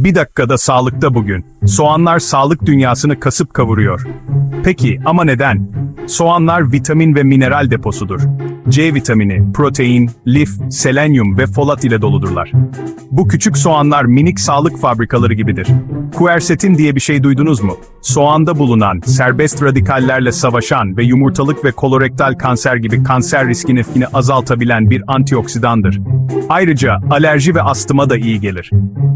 Bir dakikada sağlıkta bugün. Soğanlar sağlık dünyasını kasıp kavuruyor. Peki ama neden? Soğanlar vitamin ve mineral deposudur. C vitamini, protein, lif, selenyum ve folat ile doludurlar. Bu küçük soğanlar minik sağlık fabrikaları gibidir. Quercetin diye bir şey duydunuz mu? Soğanda bulunan, serbest radikallerle savaşan ve yumurtalık ve kolorektal kanser gibi kanser riskini azaltabilen bir antioksidandır. Ayrıca alerji ve astıma da iyi gelir.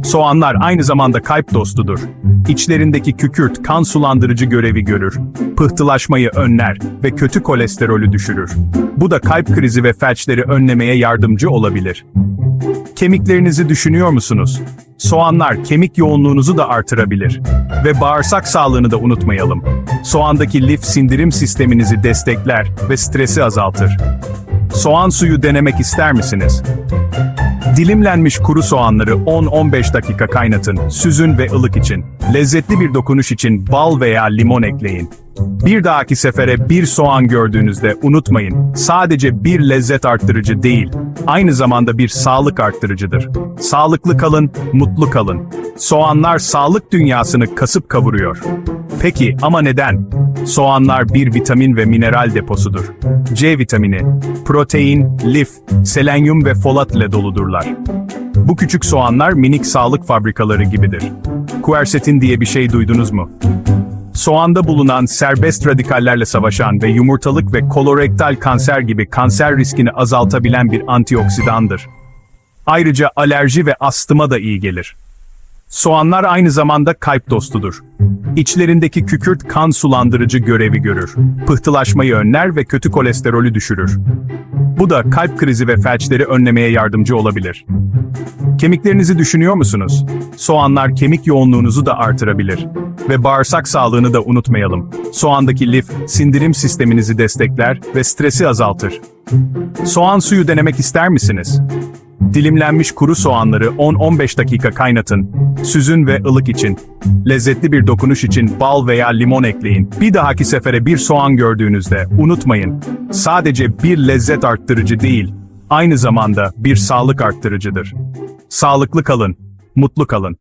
Soğanlar aynı zamanda kalp dostudur. İçlerindeki kükürt kan sulandırıcı görevi görür, pıhtılaşmayı önler ve kötü kolesterolü düşürür. Bu da kalp krizi ve felçleri önlemeye yardımcı olabilir. Kemiklerinizi düşünüyor musunuz? Soğanlar kemik yoğunluğunuzu da artırabilir. Ve bağırsak sağlığını da unutmayalım. Soğandaki lif sindirim sisteminizi destekler ve stresi azaltır. Soğan suyu denemek ister misiniz? Dilimlenmiş kuru soğanları 10-15 dakika kaynatın, süzün ve ılık için. Lezzetli bir dokunuş için bal veya limon ekleyin. Bir dahaki sefere bir soğan gördüğünüzde unutmayın, sadece bir lezzet arttırıcı değil, aynı zamanda bir sağlık arttırıcıdır. Sağlıklı kalın, mutlu kalın. Soğanlar sağlık dünyasını kasıp kavuruyor. Peki ama neden? Soğanlar bir vitamin ve mineral deposudur. C vitamini, protein, lif, selenyum ve folat ile doludurlar. Bu küçük soğanlar minik sağlık fabrikaları gibidir. Quercetin diye bir şey duydunuz mu? Soğanda bulunan serbest radikallerle savaşan ve yumurtalık ve kolorektal kanser gibi kanser riskini azaltabilen bir antioksidandır. Ayrıca alerji ve astıma da iyi gelir. Soğanlar aynı zamanda kalp dostudur. İçlerindeki kükürt kan sulandırıcı görevi görür. Pıhtılaşmayı önler ve kötü kolesterolü düşürür. Bu da kalp krizi ve felçleri önlemeye yardımcı olabilir. Kemiklerinizi düşünüyor musunuz? Soğanlar kemik yoğunluğunuzu da artırabilir. Ve bağırsak sağlığını da unutmayalım. Soğandaki lif, sindirim sisteminizi destekler ve stresi azaltır. Soğan suyu denemek ister misiniz? Dilimlenmiş kuru soğanları 10-15 dakika kaynatın, süzün ve ılık için. Lezzetli bir dokunuş için bal veya limon ekleyin. Bir dahaki sefere bir soğan gördüğünüzde unutmayın, sadece bir lezzet arttırıcı değil, aynı zamanda bir sağlık arttırıcıdır. Sağlıklı kalın, mutlu kalın.